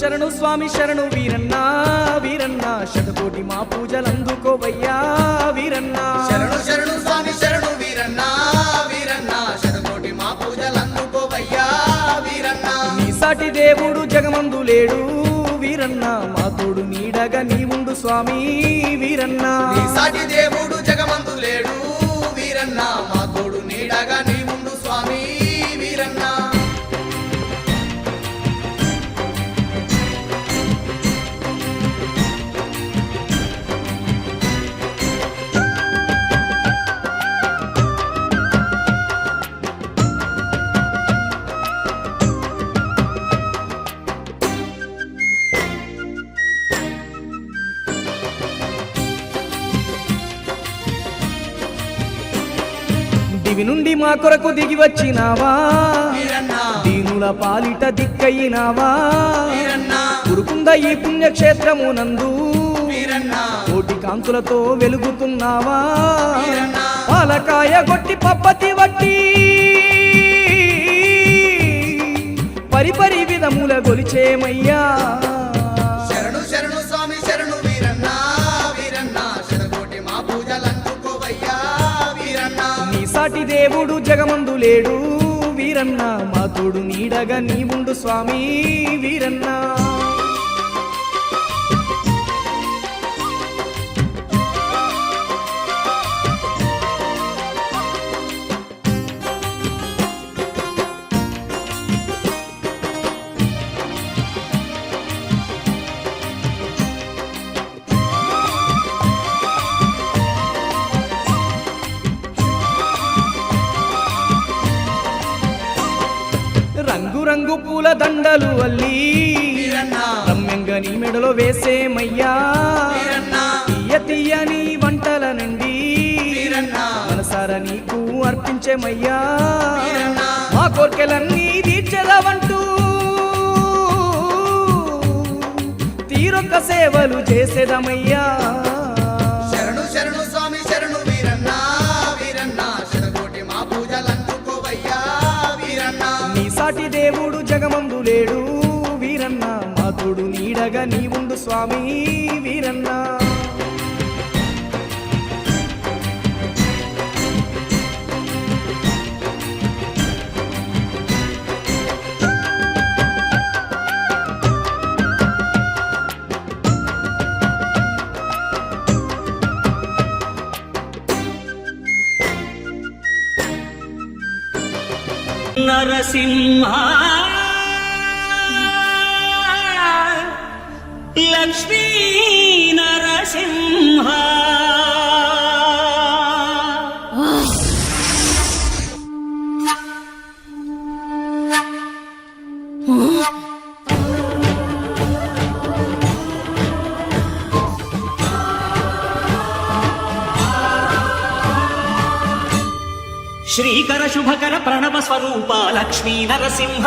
శరణు స్వామి శరణు వీరన్న వీరన్న శతకోటి మా పూజలందుకోవయ్యా వీరన్న. శరణు శరణు స్వామి శరణు వీరన్న వీరన్న శతకోటి మా పూజలందుకోవయ్యా వీరన్న. నీ సాటి దేవుడు జగమందు లేడు వీరన్న. మా తోడు నీడగా నీవుండు స్వామి వీరన్న. నీ సాటి దేవుడు దివి నుండి మా కొరకు దిగి వచ్చినావా? దీనుల పాలిట దిక్కయినావా? కురుకుంద ఈ పుణ్యక్షేత్రము నందు కోటి కాంతులతో వెలుగుతున్నావా? పాలకాయ కొట్టి పప్పతి వట్టి పరిపరి విధముల గొలిచేమయ్యా? సాటి దేవుడు జగమందు లేడు. వీరన్న మా తోడు నీడగా నీవుండు స్వామి వీరన్న. రంగు రంగు పూల దండలు అల్లి. రమ్యంగా నీ మెడలో వేసేమయ్యా. తీయ తీయని వంటల నుండి. మనసార నీకు అర్పించేమయ్యా. మా కోర్కెలన్నీ తీర్చెదవంటూ తీరొక్క సేవలు చేసేదమయ్యా. మా తోడు నీడగా నీవుండు స్వామి వీరన్న. నరసింహ లక్ష్మీ నరసింహ. శ్రీకర శుభకర ప్రణవ స్వరూప లక్ష్మీ నరసింహ.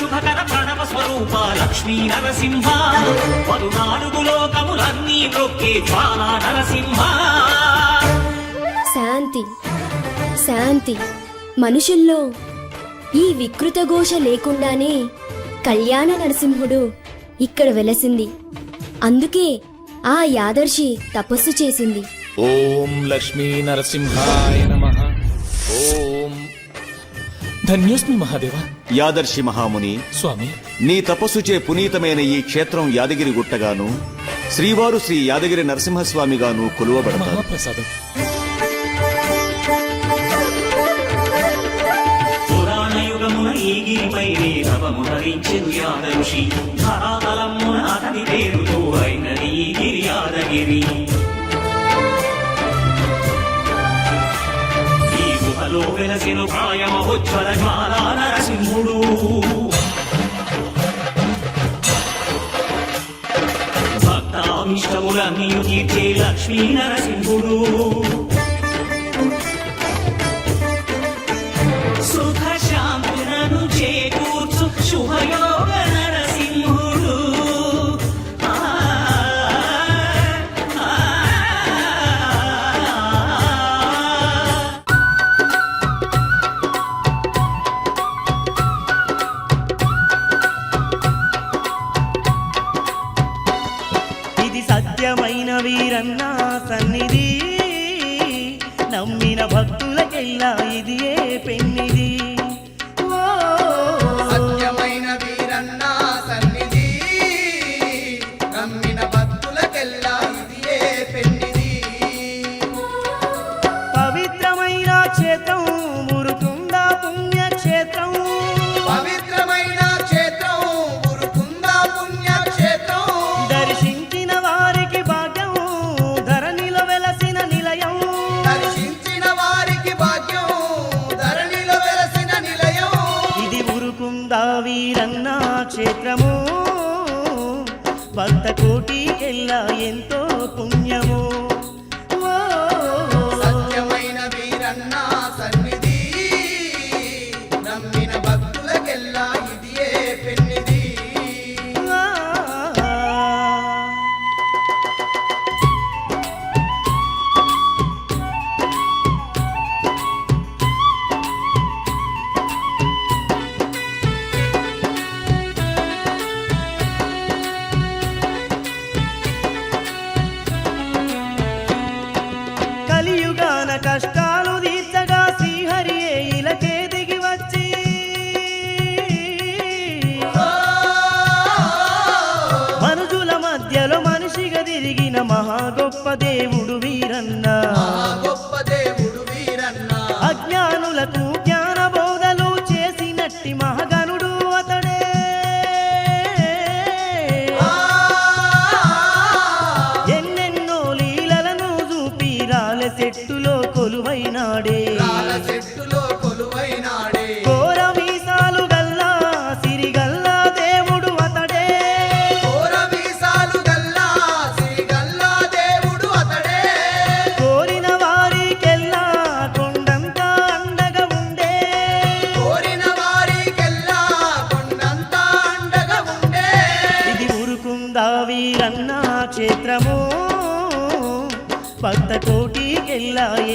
శుభకర ప్రణవ స్వరూప లక్ష్మీ నరసింహ. పదునాలుగు లోకములన్నీ మృక్కే జ్వాలా నరసింహ. శాంతి శాంతి. మనుషుల్లో ఈ వికృత ఘోష లేకుండానే కళ్యాణ నరసింహుడు ఇక్కడ వెలసింది. అందుకే ఆ యాదర్శి తపస్సు చేసింది. ఓం లక్ష్మీ నరసింహాయ నమ. ఓం. ధన్యోస్మి మహాదేవ. యాదర్శి మహాముని స్వామి. నీ తపస్సుచే పునీతమైన ఈ క్షేత్రం యాదగిరి గుట్టగాను శ్రీవారు శ్రీ యాదగిరి నరసింహస్వామిగాను కొలువబడతారు. మహాప్రసాదం. పురాణ యుగమున ఈ గిరిపై రవము ధరించెను యాదఋషి ధరాతలమున అతని పేరుతో అయినది ఈ గిరి యాదగిరి. వెలసిను ప్రాయమహోజ్వల జ్వాలా నరసింహుడు. భక్తామిష్టములన్నీయు కీర్తే లక్ష్మీ నరసింహుడు. సుఖ శాంతులను చేకూర్చు శుభయో ఇది ఏ పెన్నిది? దావీరన్న క్షేత్రము. భక్త ఎల్లా ఎంతో పుణ్యము. తిరిగిన మహా గొప్ప దేవుడు వీరన్న. గొప్ప దేవుడు వీరన్న. అజ్ఞానులకు జ్ఞానబోధలు చేసినట్టి మహగనుడు అతడే. ఎన్నెన్నో లీలలను చూపి రాల చెట్టు lo y